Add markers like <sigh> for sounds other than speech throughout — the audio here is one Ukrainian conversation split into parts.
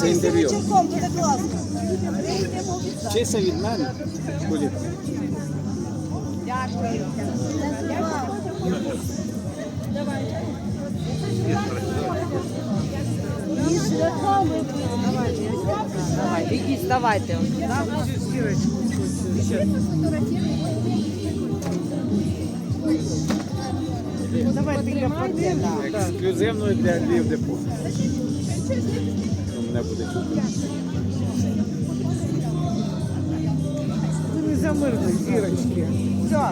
Це інтерв'ю. Вчися від мене. Дякую. Давай, ідіть, давайте. Давайте я. Ексклюзивно для Львів депо. Ну, Мене буде. Ви не замерзли, зірочки. Все.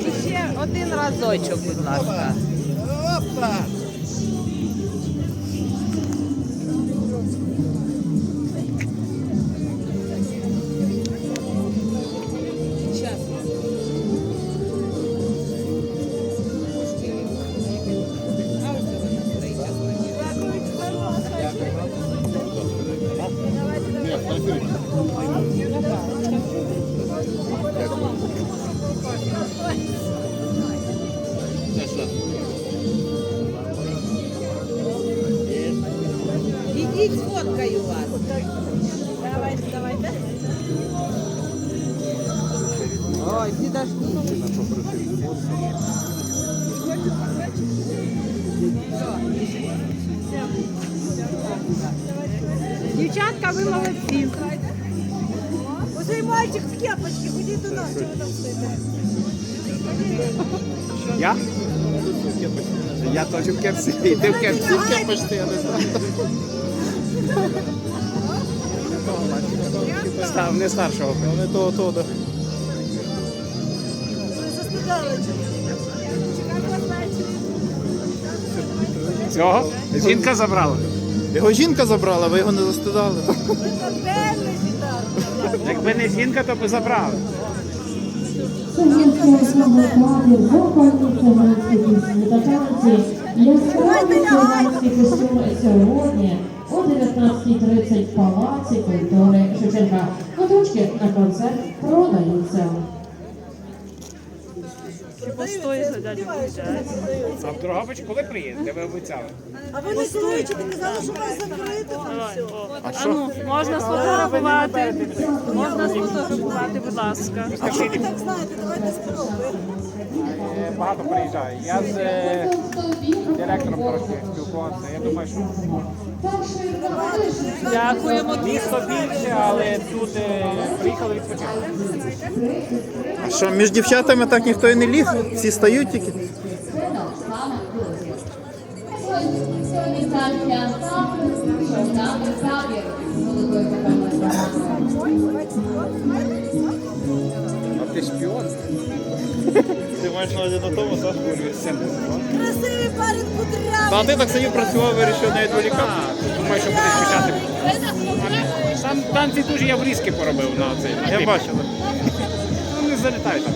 І ще один разочок, будь ласка назад. That's not Ідіть, сфоткаю вас. Давайте, давайте. Ой, підожди. Дівчатка, ви молодці. Оцей мальчик в кепочці, ходіть до нас, там стоїте. Я? Я теж в кепсі. І ти в кепочці, я не знаю. Став не старшого. Не того, того. да. Ви застудали чи Цього? Жінка забрала. Його жінка забрала, ви його не застидали. Сідати. Якби не жінка, то би забрали. Сьогодні 19.30 в Палаці культури Шевченка. Квиточки на концерт продаються. А в Дрогобич коли приїдете? Ви обіцяли. А ви не стоїте, ви казали, що у вас закрито там все. А що? Можна сфотографувати. Можна сфотографувати, будь ласка. А що ви так знаєте? Давайте спробуємо. Е, Багато приїжджає. Я з е, директором трошки спілкувався. Я думаю, що Дякуємо. місто більше, але тут е, приїхали відпочити. А що, між дівчатами так ніхто і не ліг? Всі стають тільки. А ти шпіон? <laughs> Ти маєш на увазі на тому, так? Красивий парень кудрявий. Та а ти так сидів працював, вирішив не відволікати. Думаю, що будеш печати. Там танці дуже я врізки поробив на цей. Я бачив. Ну, не залітаю там.